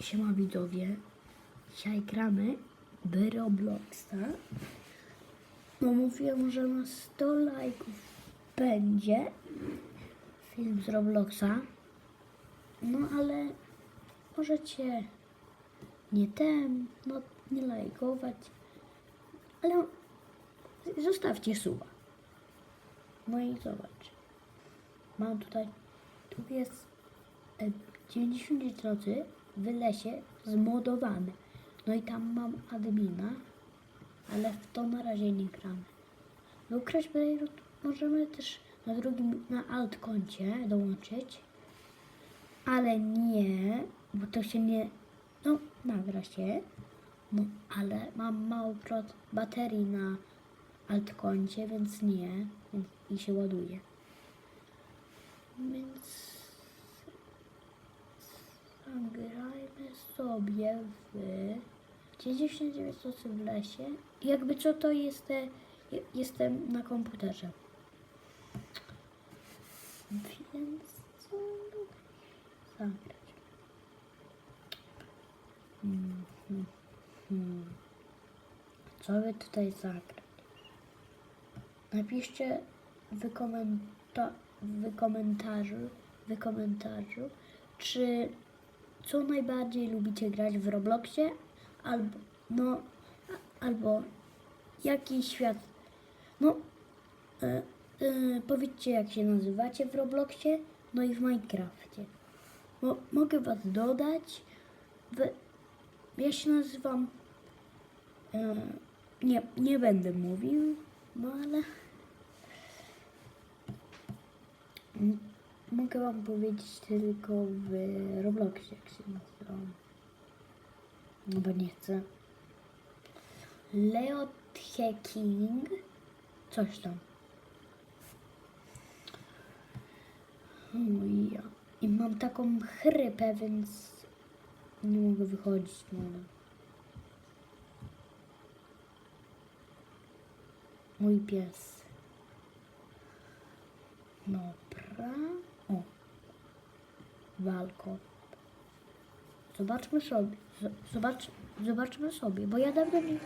Siema widzowie. Dzisiaj gramy w Robloxa. No mówiłem, że na 100 lajków będzie film z Robloxa. No ale możecie nie ten, no nie lajkować. Ale zostawcie suba. No i zobacz. Mam tutaj, tu jest e, 90 zł w lesie zmodowany. No i tam mam admina, ale w to na razie nie gramy. No ukraść Braille'u możemy też na drugim, na alt koncie dołączyć, ale nie, bo to się nie, no nagra się, no ale mam mało baterii na alt koncie, więc nie, i się ładuje. Więc Zagrajmy sobie w 99 zł w lesie. Jakby co to jest, e, je- jestem na komputerze. Więc co zagrać? Co by tutaj zagrać? Napiszcie w, komenta- w komentarzu, w komentarzu, czy co najbardziej lubicie grać w Robloxie, albo no, albo jaki świat, no, e, e, powiedzcie jak się nazywacie w Robloxie, no i w Minecrafcie. Mo, mogę was dodać, ja się nazywam, e, nie, nie będę mówił, no ale mogę wam powiedzieć tylko w Robloxie, jak się nazywam. No bo nie chcę. Leo King, coś tam. O ja. I mam taką chrypę, więc nie mogę wychodzić. No. Mój pies. Dobra. O. Walko. Zobaczmy sobie. Zobacz, zobaczmy sobie, bo ja dawno nie...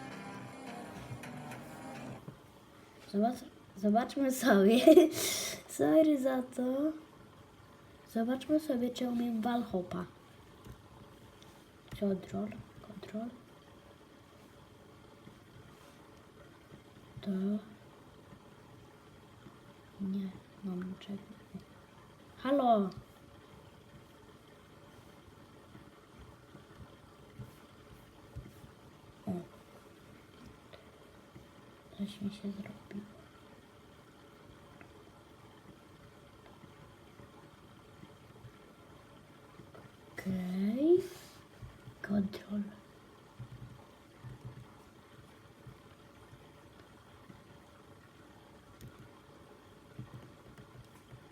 Zobacz, zobaczmy sobie. Sorry za to. Zobaczmy sobie, czy umiem walhopa. Kontrol, kontrol. To... Nie, mam niczego. Halo! O. Coś mi się zrobiło. Okej. Kontrol.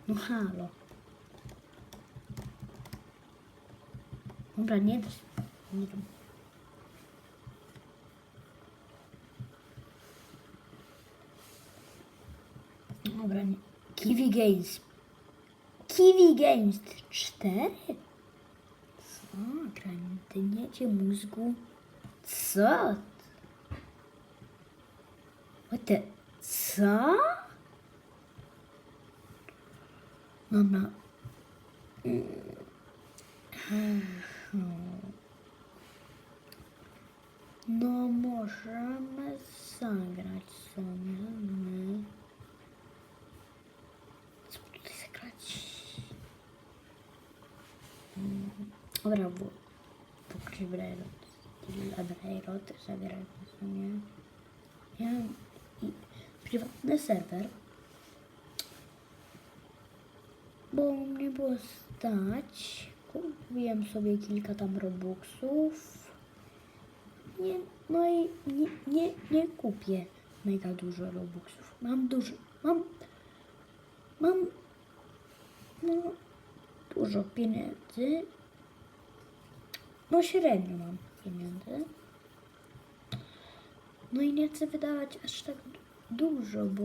No halo. Dobra, nie da się. Nie wiem. Dobra, nie. Kiwi Games. Kiwi Games 4? Co? Granitniecie mózgu? Co? What the... Co? Dobra. No możemy zagrać sobie. My. Co by tutaj zagrać? Mm, Dobra, bo pokryć Braille'ot. Dla Braille'ot zagrajmy sobie. Ja mam i prywatny serwer. Bo mnie było stać. Kupiłem sobie kilka tam robuxów. Nie, no i nie, nie, nie kupię mega dużo robuxów. Mam dużo, mam, mam no, dużo pieniędzy. No średnio mam pieniędzy. No i nie chcę wydawać aż tak du- dużo, bo,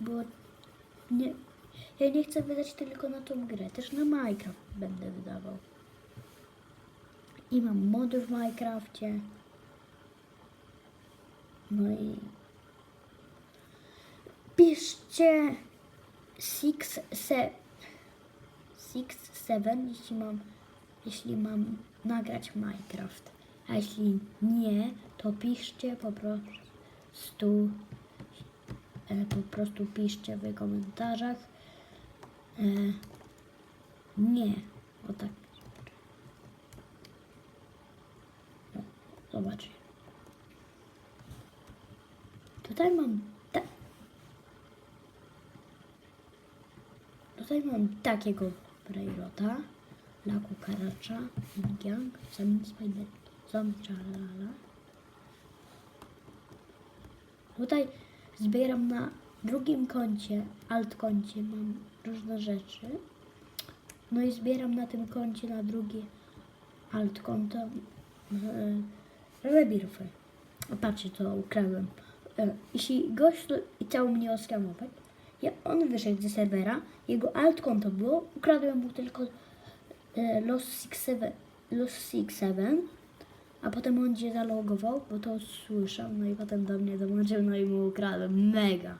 bo, nie, ja nie chcę wydać tylko na tą grę. Też na Minecraft będę wydawał. I mam mody w Minecrafcie. No i piszcie six, se, six, seven, jeśli mam, jeśli mam nagrać Minecraft. A jeśli nie, to piszcie po prostu, e, po prostu piszcie w komentarzach. E, nie, o tak. No, zobaczcie. Tutaj mam te... Tutaj mam takiego Brailota, Laku Karacza, Gang, Samin Spider, Zombie Chalala. Tutaj zbieram na drugim koncie, alt koncie, mam różne rzeczy. No i zbieram na tym koncie, na drugie alt konto e, rebirfy. Patrzcie, co ukradłem. E, Jeśli gość to- chciał mnie oskamować, ja, on wyszedł ze serwera, jego alt konto było, ukradłem mu tylko e, Los 67, Los 67, a potem on się zalogował, bo to słyszał, no i potem do mnie dołączył, no i mu ukradłem. Mega.